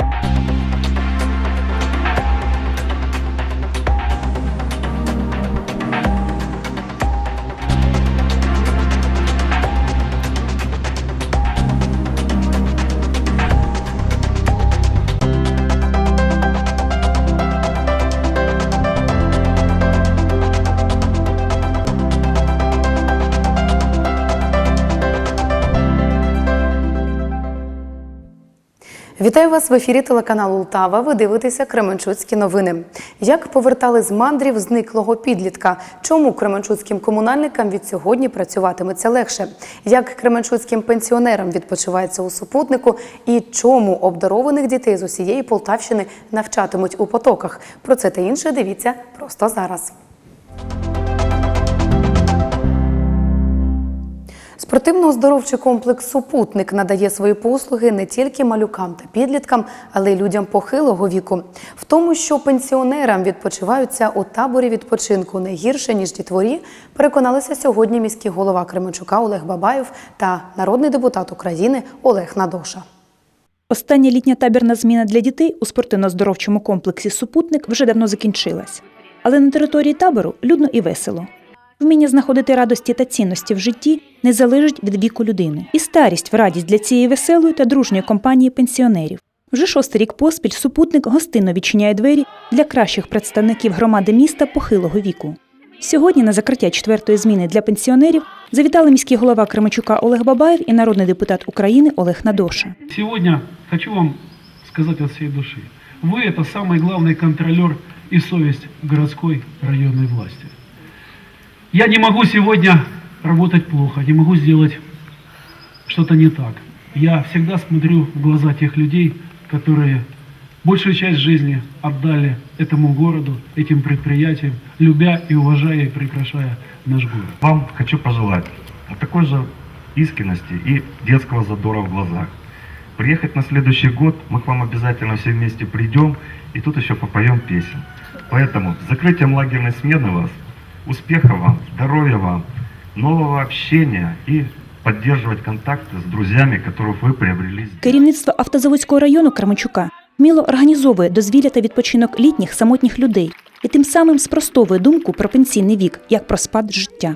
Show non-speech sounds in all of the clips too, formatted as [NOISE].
you вас в ефірі телеканалу Лтава. Ви дивитеся Кременчуцькі новини. Як повертали з мандрів зниклого підлітка? Чому кременчуцьким комунальникам від сьогодні працюватиметься легше? Як кременчуцьким пенсіонерам відпочивається у супутнику? І чому обдарованих дітей з усієї Полтавщини навчатимуть у потоках? Про це та інше дивіться просто зараз. Спортивно-оздоровчий комплекс Супутник надає свої послуги не тільки малюкам та підліткам, але й людям похилого віку. В тому, що пенсіонерам відпочиваються у таборі відпочинку не гірше ніж дітворі, переконалися сьогодні міський голова Кременчука Олег Бабаєв та народний депутат України Олег Надоша. Остання літня табірна зміна для дітей у спортивно-здоровчому комплексі Супутник вже давно закінчилась. Але на території табору людно і весело. Вміння знаходити радості та цінності в житті не залежить від віку людини. І старість в радість для цієї веселої та дружньої компанії пенсіонерів. Вже шостий рік поспіль супутник гостинно відчиняє двері для кращих представників громади міста похилого віку. Сьогодні на закриття четвертої зміни для пенсіонерів завітали міський голова Кременчука Олег Бабаєв і народний депутат України Олег Надоша. Сегодня хочу вам сказать от всей души. Вы это самый главный контролер и совесть городской районной власти. Я не могу сегодня работать плохо, не могу сделать что-то не так. Я всегда смотрю в глаза тех людей, которые большую часть жизни отдали этому городу, этим предприятиям, любя и уважая и прекрашая наш город. Вам хочу пожелать такой же искренности и детского задора в глазах. Приехать на следующий год мы к вам обязательно все вместе придем и тут еще попоем песен. Поэтому с закрытием лагерной смены вас, успеха вам, здоровья вам, нового общения и поддерживать контакты с друзьями, которых вы приобрели здесь. Керівництво автозаводського району Кременчука вміло організовує дозвілля та відпочинок літніх самотніх людей і тим самим спростовує думку про пенсійний вік як про спад життя.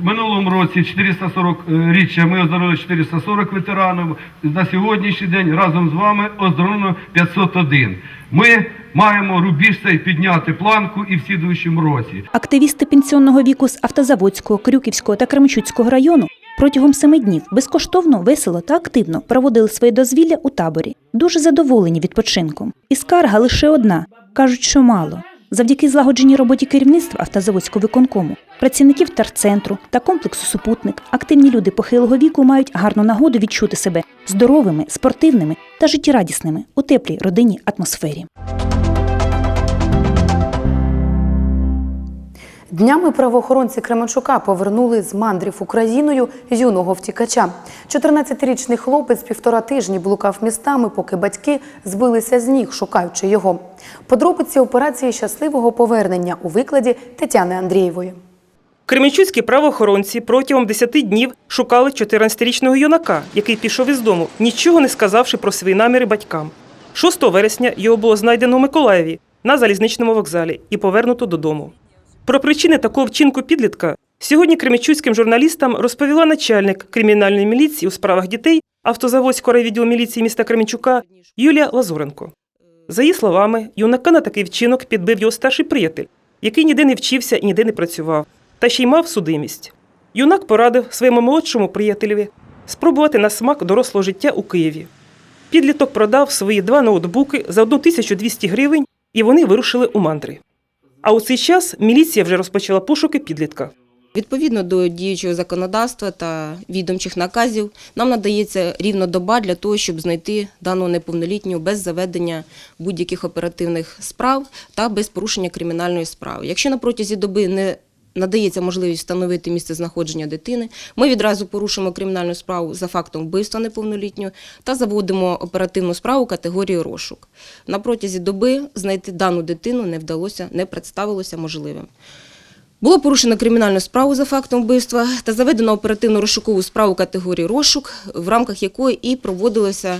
В минулому році 440 е, річчя ми оздоровили 440 ветеранів. На сьогоднішній день разом з вами оздоровлено 501. Ми маємо рубіж цей підняти планку і в слідуючому році. Активісти пенсіонного віку з автозаводського, Крюківського та Кременчуцького району протягом семи днів безкоштовно, весело та активно проводили своє дозвілля у таборі. Дуже задоволені відпочинком. І скарга лише одна кажуть, що мало. Завдяки злагодженій роботі керівництва автозаводського виконкому, працівників терцентру та комплексу супутник, активні люди похилого віку мають гарну нагоду відчути себе здоровими, спортивними та життєрадісними у теплій родинній атмосфері. Днями правоохоронці Кременчука повернули з мандрів Україною юного втікача. 14-річний хлопець півтора тижні блукав містами, поки батьки збилися з ніг, шукаючи його. Подробиці операції щасливого повернення у викладі Тетяни Андрієвої. Кременчуцькі правоохоронці протягом 10 днів шукали 14-річного юнака, який пішов із дому, нічого не сказавши про свої наміри батькам. 6 вересня його було знайдено у Миколаєві на залізничному вокзалі і повернуто додому. Про причини такого вчинку підлітка сьогодні кременчуцьким журналістам розповіла начальник кримінальної міліції у справах дітей автозаводського райвідділу міліції міста Кременчука Юлія Лазуренко. За її словами, юнака на такий вчинок підбив його старший приятель, який ніде не вчився і ніде не працював, та ще й мав судимість. Юнак порадив своєму молодшому приятелеві спробувати на смак дорослого життя у Києві. Підліток продав свої два ноутбуки за 1200 гривень, і вони вирушили у мандри. А у цей час міліція вже розпочала пошуки підлітка. Відповідно до діючого законодавства та відомчих наказів, нам надається рівно доба для того, щоб знайти даного неповнолітнього без заведення будь-яких оперативних справ та без порушення кримінальної справи. Якщо на протязі доби не надається можливість встановити місце знаходження дитини, ми відразу порушимо кримінальну справу за фактом вбивства неповнолітнього та заводимо оперативну справу категорії розшук. На протязі доби знайти дану дитину не вдалося, не представилося можливим. Було порушено кримінальну справу за фактом вбивства та заведено оперативно розшукову справу категорії розшук, в рамках якої і проводилося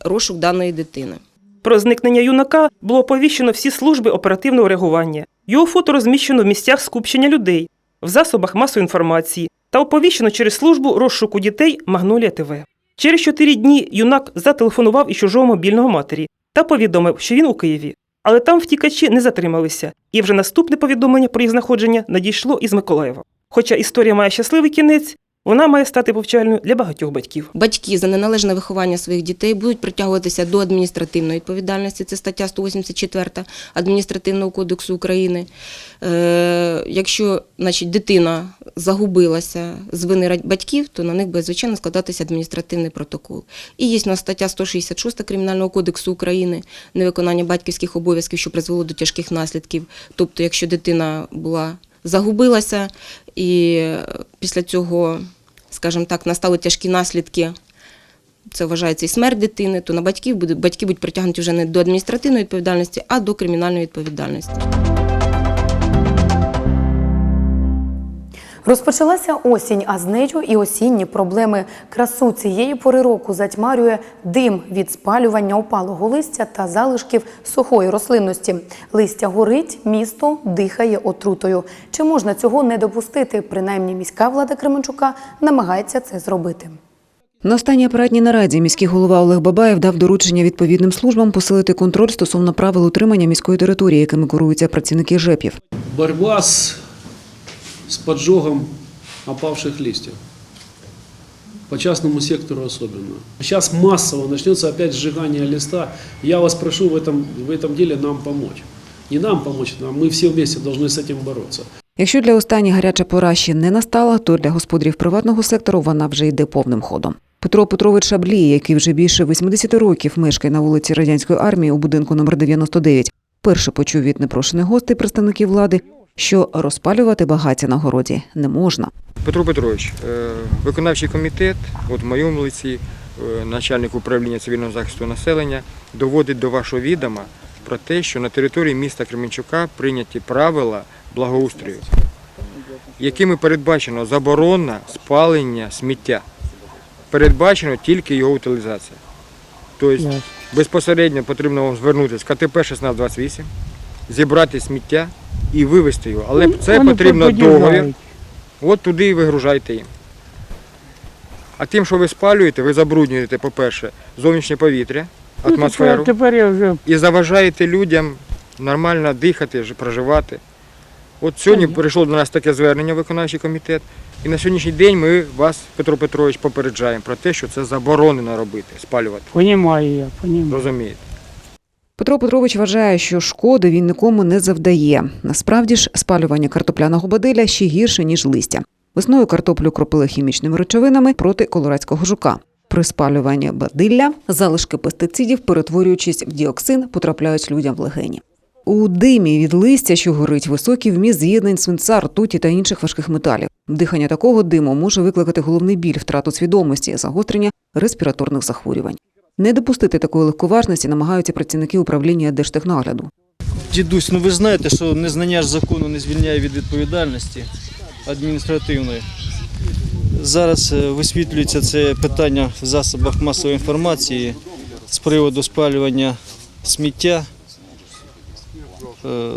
розшук даної дитини. Про зникнення юнака було оповіщено всі служби оперативного реагування. Його фото розміщено в місцях скупчення людей, в засобах масової інформації та оповіщено через службу розшуку дітей Магнолія ТВ. Через чотири дні юнак зателефонував із чужого мобільного матері та повідомив, що він у Києві. Але там втікачі не затрималися, і вже наступне повідомлення про їх знаходження надійшло із Миколаєва. Хоча історія має щасливий кінець, вона має стати повчальною для багатьох батьків. Батьки за неналежне виховання своїх дітей будуть притягуватися до адміністративної відповідальності. Це стаття 184 Адміністративного кодексу України. Е, якщо значить, дитина загубилася з вини батьків, то на них буде, звичайно, складатися адміністративний протокол. І є у нас стаття 166 Кримінального кодексу України невиконання батьківських обов'язків, що призвело до тяжких наслідків. Тобто, якщо дитина була загубилася і е, після цього, скажімо так, настали тяжкі наслідки це вважається і смерть дитини, то на батьків буде батьки будуть притягнуті вже не до адміністративної відповідальності, а до кримінальної відповідальності. Розпочалася осінь, а з нею і осінні проблеми. Красу цієї пори року затьмарює дим від спалювання опалого листя та залишків сухої рослинності. Листя горить, місто дихає отрутою. Чи можна цього не допустити? Принаймні міська влада Кременчука намагається це зробити. На останній апаратній нараді міський голова Олег Бабаєв дав доручення відповідним службам посилити контроль стосовно правил утримання міської території, якими керуються працівники ЖЕПів. борьба с, с поджогом опавших листьев. По частному сектору особенно. Сейчас массово начнется опять сжигание листа. Я вас прошу в этом, в этом деле нам помочь. Не нам помочь, нам, мы все вместе должны с этим бороться. Якщо для останніх гаряча пора ще не настала, то для господарів приватного сектору вона вже йде повним ходом. Петро Петрович Шаблій, який вже більше 80 років мешкає на вулиці радянської армії у будинку номер 99, перше почув від непрошених гостей представників влади, що розпалювати багаття на городі не можна. Петро Петрович, е, виконавчий комітет, от в моєму лиці, е, начальник управління цивільного захисту населення, доводить до вашого відома про те, що на території міста Кременчука прийняті правила благоустрою, якими передбачено заборона спалення сміття. Передбачено тільки його утилізація. Тобто безпосередньо потрібно вам звернутися в КТП 1628, зібрати сміття і вивезти його. Але це потрібно договір. От туди і вигружайте їм. А тим, що ви спалюєте, ви забруднюєте, по-перше, зовнішнє повітря, атмосферу Тепер я вже і заважаєте людям нормально дихати, ж- проживати. От сьогодні прийшло до нас таке звернення в виконавчий комітет, і на сьогоднішній день ми вас, Петро Петрович, попереджаємо про те, що це заборонено робити, спалювати. понімаю я, понімаю. Розумієте? Петро Петрович вважає, що шкоди він нікому не завдає. Насправді ж, спалювання картопляного бадиля ще гірше, ніж листя. Весною картоплю кропили хімічними речовинами проти колорадського жука. При спалюванні бадилля залишки пестицидів, перетворюючись в діоксин, потрапляють людям в легені. У димі від листя, що горить, високий вміст з'єднань свинця, ртуті та інших важких металів. Дихання такого диму може викликати головний біль, втрату свідомості, загострення респіраторних захворювань. Не допустити такої легковажності намагаються працівники управління Держтехнагляду. Дідусь, ну ви знаєте, що незнання ж закону не звільняє від відповідальності адміністративної. Зараз е, висвітлюється це питання в засобах масової інформації з приводу спалювання сміття е,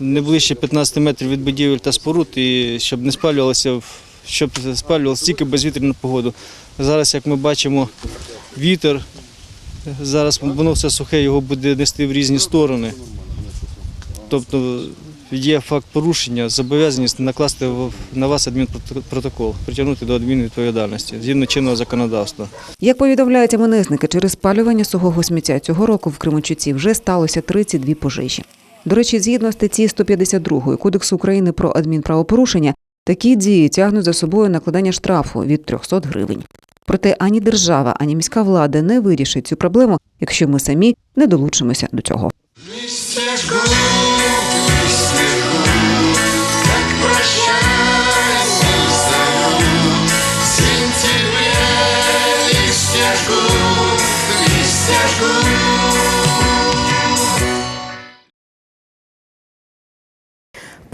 не ближче 15 метрів від будівель та споруд, і щоб не спалювалося, щоб спалювалося тільки безвітряну погоду. Зараз, як ми бачимо, вітер, зараз воно все сухе, його буде нести в різні сторони. Тобто є факт порушення, зобов'язаність накласти на вас адмінпротокол, притягнути до адмінвідповідальності згідно чинного законодавства. Як повідомляють МНСники, через спалювання сухого сміття цього року в Кременчуці вже сталося 32 пожежі. До речі, згідно статті 152 Кодексу України про адмінправопорушення, такі дії тягнуть за собою накладання штрафу від 300 гривень. Проте ані держава, ані міська влада не вирішить цю проблему, якщо ми самі не долучимося до цього.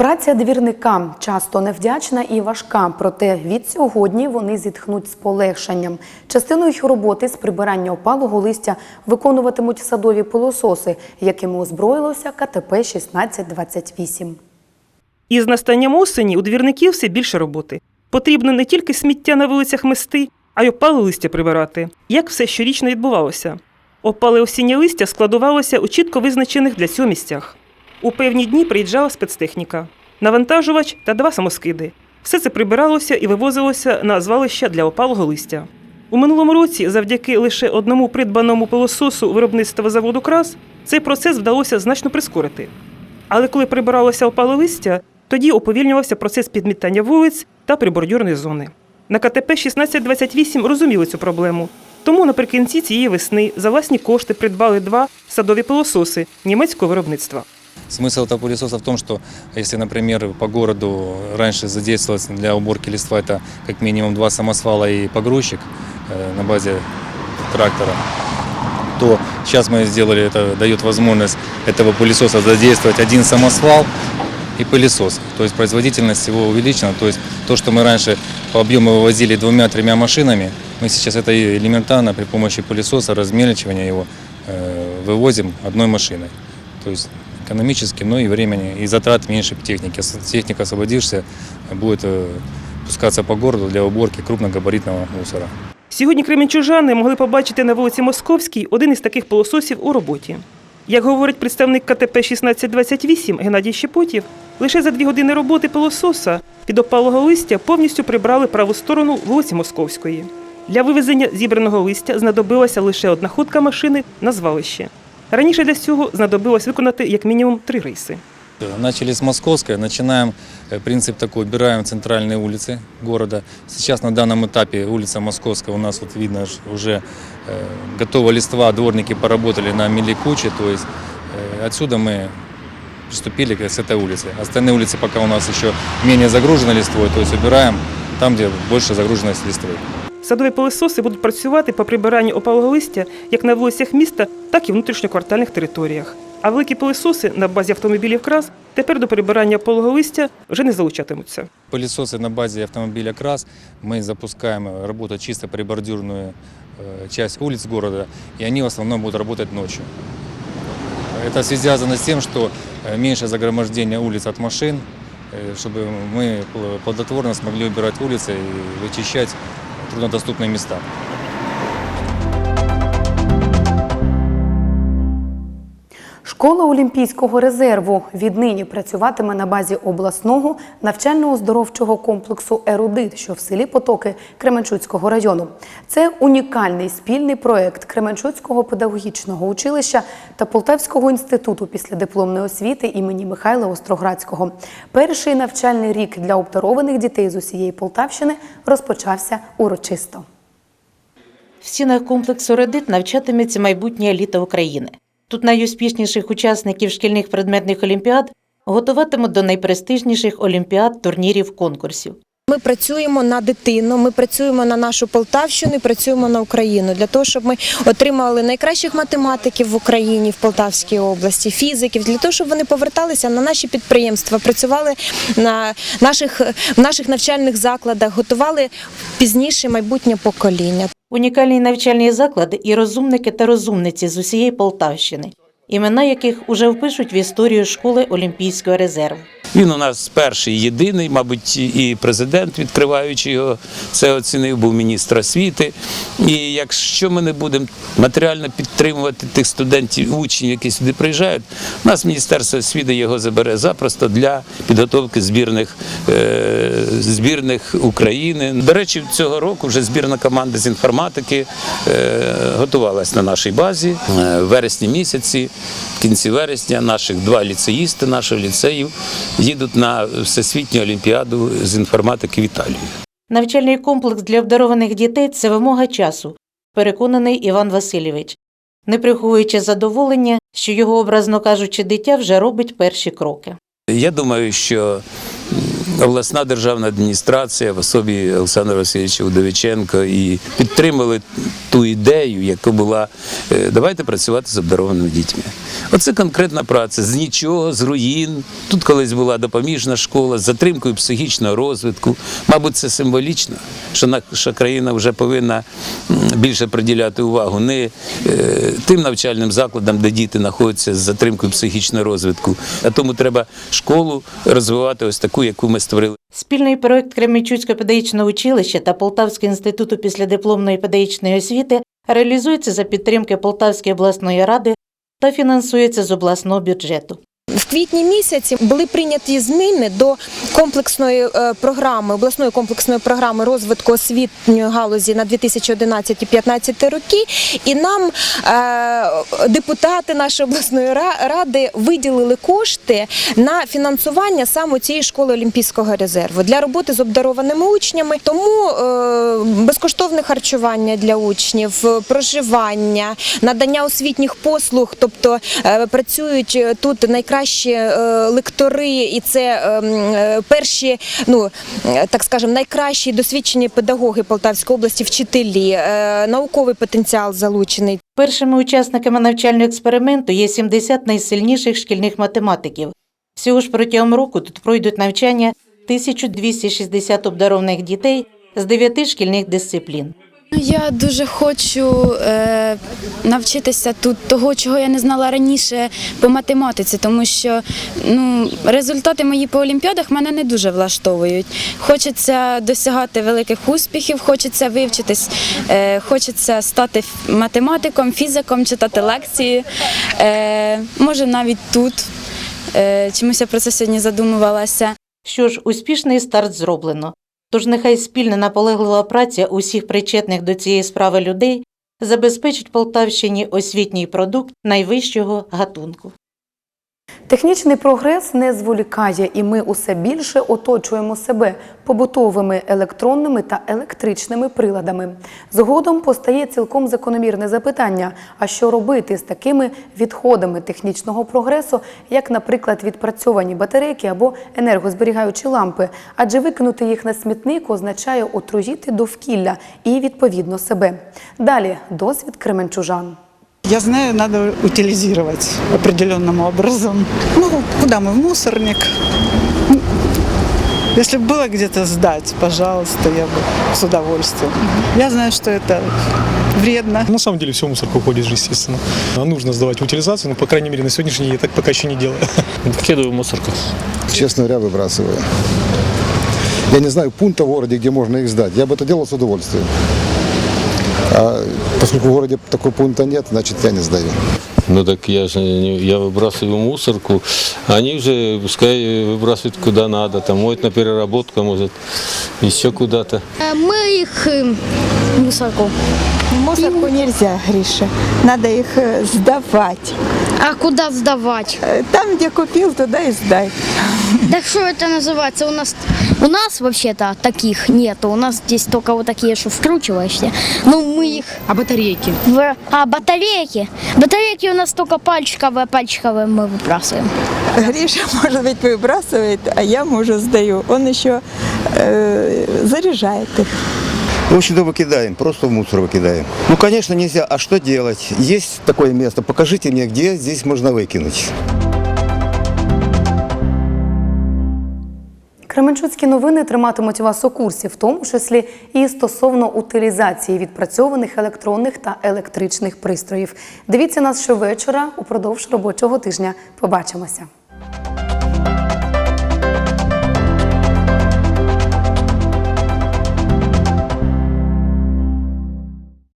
Праця двірника часто невдячна і важка, проте від сьогодні вони зітхнуть з полегшенням. Частину їх роботи з прибирання опалого листя виконуватимуть садові пилососи, якими озброїлося КТП 1628. Із настанням осені у двірників все більше роботи. Потрібно не тільки сміття на вулицях мести, а й опале листя прибирати. Як все щорічно відбувалося? Опале осіннє листя складувалося у чітко визначених для цього місцях. У певні дні приїжджала спецтехніка, навантажувач та два самоскиди. Все це прибиралося і вивозилося на звалища для опалого листя. У минулому році, завдяки лише одному придбаному пилососу виробництва заводу Крас, цей процес вдалося значно прискорити. Але коли прибиралося опале листя, тоді уповільнювався процес підмітання вулиць та прибордюрної зони. На КТП 1628 розуміли цю проблему. Тому наприкінці цієї весни за власні кошти придбали два садові пилососи німецького виробництва. Смысл этого пылесоса в том, что если, например, по городу раньше задействовалось для уборки листва это как минимум два самосвала и погрузчик э, на базе трактора, то сейчас мы сделали, это дает возможность этого пылесоса задействовать один самосвал и пылесос. То есть производительность его увеличена. То есть то, что мы раньше по объему вывозили двумя-тремя машинами, мы сейчас это элементарно при помощи пылесоса, размельчивания его э, вывозим одной машиной. То есть экономически, но и времени, и затрат меньше техники. Техника, освободишься, будет э, пускаться по городу для уборки крупногабаритного мусора. Сьогодні кременчужани могли побачити на вулиці Московській один із таких пилососів у роботі. Як говорить представник КТП 1628 Геннадій Щепотів, лише за дві години роботи пилососа під опалого листя повністю прибрали праву сторону вулиці Московської. Для вивезення зібраного листя знадобилася лише одна ходка машини на звалище. Раніше для цього знадобилось виконати як мінімум три рейси. Начали с Московской, начинаем, э, принцип такой, убираем центральные улицы города. Сейчас на данном этапе улица Московская у нас вот видно ж уже э, готова листва, дворники поработали на миликуче, то есть э, отсюда мы приступили к- с этой улицы. Остальные улицы пока у нас еще менее загружены листвой, то есть убираем там, где больше загруженность листвой. Садові пилососи будуть працювати по прибиранню опалого листя як на вулицях міста, так і внутрішньоквартальних територіях. А великі пилососи на базі автомобілів КРАС тепер до прибирання опалого листя вже не залучатимуться. Пылесосы на базе автомобиля КРАС. Мы запускаем э, работать чисто прибордюрную э, часть улиц города, и они в основном будут работать ночью. Это связано с тем, что э, меньше загромождения улиц от машин, э, чтобы мы пл- плодотворно смогли убирать улицы и вычищать труднодоступные места. Школа Олімпійського резерву віднині працюватиме на базі обласного навчально-оздоровчого комплексу Ерудит, що в селі Потоки Кременчуцького району. Це унікальний спільний проект Кременчуцького педагогічного училища та Полтавського інституту післядипломної освіти імені Михайла Остроградського. Перший навчальний рік для обдарованих дітей з усієї Полтавщини розпочався урочисто. В стінах комплексу «Редит» навчатиметься майбутня еліта України. Тут найуспішніших учасників шкільних предметних олімпіад готуватимуть до найпрестижніших олімпіад, турнірів, конкурсів. Ми працюємо на дитину, ми працюємо на нашу Полтавщину, і працюємо на Україну для того, щоб ми отримали найкращих математиків в Україні, в Полтавській області, фізиків, для того, щоб вони поверталися на наші підприємства, працювали на наших в наших навчальних закладах, готували пізніше майбутнє покоління. Унікальні навчальні заклади і розумники та розумниці з усієї Полтавщини, імена яких уже впишуть в історію школи Олімпійського резерву. Він у нас перший, єдиний, мабуть, і президент, відкриваючи його, це оцінив, був міністр освіти. І якщо ми не будемо матеріально підтримувати тих студентів, учнів, які сюди приїжджають, у нас Міністерство освіти його забере запросто для підготовки збірних, е, збірних України. До речі, цього року вже збірна команда з інформатики е, готувалась на нашій базі Е, в вересні місяці, в кінці вересня наших два ліцеїсти наших ліцеїв їдуть на всесвітню олімпіаду з інформатики в Італію. Навчальний комплекс для обдарованих дітей це вимога часу, переконаний Іван Васильович, не приховуючи задоволення, що його, образно кажучи, дитя вже робить перші кроки. Я думаю, що обласна державна адміністрація в особі Олександра Васильовича Удовиченка і підтримали ту ідею, яка була е, давайте працювати з обдарованими дітьми. Оце конкретна праця з нічого, з руїн. Тут колись була допоміжна школа з затримкою психічного розвитку. Мабуть, це символічно, що наша країна вже повинна більше приділяти увагу не е, тим навчальним закладам, де діти знаходяться з затримкою психічного розвитку, а тому треба школу розвивати ось таку, яку ми створили. Спільний проект Кременчуцького педагогічного училища та Полтавського інституту післядипломної педагогічної освіти реалізується за підтримки Полтавської обласної ради та фінансується з обласного бюджету. В квітні місяці були прийняті зміни до комплексної е, програми, обласної комплексної програми розвитку освітньої галузі на 2011-2015 роки. І нам е, депутати нашої обласної ради виділили кошти на фінансування саме цієї школи Олімпійського резерву для роботи з обдарованими учнями. Тому е, безкоштовне харчування для учнів, проживання, надання освітніх послуг, тобто працюють тут найкращі е, лектори, і це е, е, перші, ну так скажемо, найкращі досвідчені педагоги Полтавської області, вчителі, науковий потенціал залучений. Першими учасниками навчального експерименту є 70 найсильніших шкільних математиків. Всього ж протягом року тут пройдуть навчання 1260 обдарованих дітей з 9 шкільних дисциплін. Я дуже хочу е, навчитися тут того, чого я не знала раніше по математиці, тому що ну, результати мої по олімпіадах мене не дуже влаштовують. Хочеться досягати великих успіхів, хочеться вивчитись, е, хочеться стати математиком, фізиком, читати лекції. Е, може, навіть тут. Е, чомусь я про це сьогодні задумувалася. Що ж, успішний старт зроблено. Тож нехай спільна наполеглива праця усіх причетних до цієї справи людей забезпечить Полтавщині освітній продукт найвищого гатунку. Технічний прогрес не зволікає, і ми усе більше оточуємо себе побутовими електронними та електричними приладами. Згодом постає цілком закономірне запитання: а що робити з такими відходами технічного прогресу, як, наприклад, відпрацьовані батарейки або енергозберігаючі лампи? Адже викинути їх на смітник означає отруїти довкілля і відповідно себе. Далі досвід кременчужан. Я знаю, надо утилизировать определенным образом. Ну, куда мы? В мусорник. Ну, Если бы было где-то сдать, пожалуйста, я бы с удовольствием. Я знаю, что это вредно. На самом деле все в мусорку уходит же, естественно. А нужно сдавать в утилизацию, но, по крайней мере, на сегодняшний день я так пока еще не делаю. [LAUGHS] Вкидываю в мусорку. Честно говоря, выбрасываю. Я не знаю пункта в городе, где можно их сдать. Я бы это делал с удовольствием. А поскольку в городе такого пункта нет, значит я не сдаю. Ну так я же не, я выбрасываю в мусорку, они уже пускай выбрасывают куда надо, там моют на переработку, может, еще куда-то. Мы их э, в мусорку. В мусорку нельзя, Гриша. Надо их э, сдавать. А куда сдавать? Э, Там, где купил, туда и сдай. Так что это называется? У нас у нас вообще-то таких нету. У нас здесь только вот такие, что вкручиваешься. Ну мы их. А батарейки? В- а батарейки? Батарейки у нас только пальчиковые, пальчиковые мы выбрасываем. Гриша, [LAUGHS] может быть, выбрасывает, а я мужу сдаю. Он еще э, заряжает их. В общем-то, выкидаем, просто в мусор выкидаем. Ну, конечно, нельзя. А что делать? Есть такое место. Покажите мне, где здесь можно выкинуть. Кременчуцькі новини триматимуть вас у курсі, в тому числі і стосовно утилізації відпрацьованих електронних та електричних пристроїв. Дивіться нас щовечора упродовж робочого тижня. Побачимося.